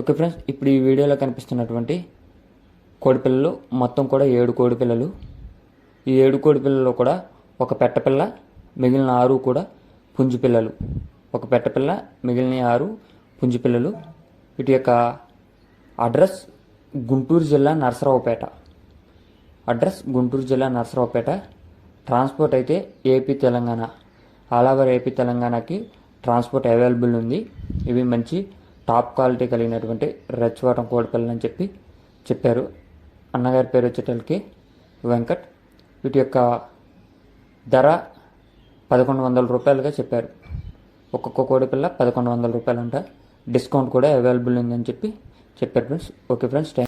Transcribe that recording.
Okay friends ఇప్పుడు ఈ వీడియోలో కనిపిస్తున్నటువంటి కోడిపిల్లలు మొత్తం కూడా ఏడు కోడిపిల్లలు ఈ ఏడు కోడిపిల్లలు కూడా ఒక పెట్టపిల్ల మిగిలిన ఆరు కూడా పుంజు పిల్లలు. ఒక పెట్టపిల్ల మిగిలిన ఆరు పుంజు పిల్లలు. వీటి యొక్క అడ్రస్ గుంటూరు జిల్లా నరసరావుపేట. అడ్రస్ గుంటూరు జిల్లా నరసరావుపేట. ట్రాన్స్పోర్ట్ అయితే AP Telangana. All over AP తెలంగాణకి ట్రాన్స్పోర్ట్ అవైలబుల్ ఉంది. ఇవి మంచి టాప్ క్వాలిటీ కలిగినటువంటి రచ్చవాటం కోడిపిల్లలు అని చెప్పి చెప్పారు. అన్నగారి పేరు వచ్చేటలకి వెంకట్. వీటి యొక్క ధర పదకొండు వందల రూపాయలుగా చెప్పారు. ఒక్కొక్క కోడిపిల్ల పదకొండు వందల రూపాయలు అంట డిస్కౌంట్ కూడా అవైలబుల్ ఉందని చెప్పి చెప్పారు ఫ్రెండ్స్. Okay friends thank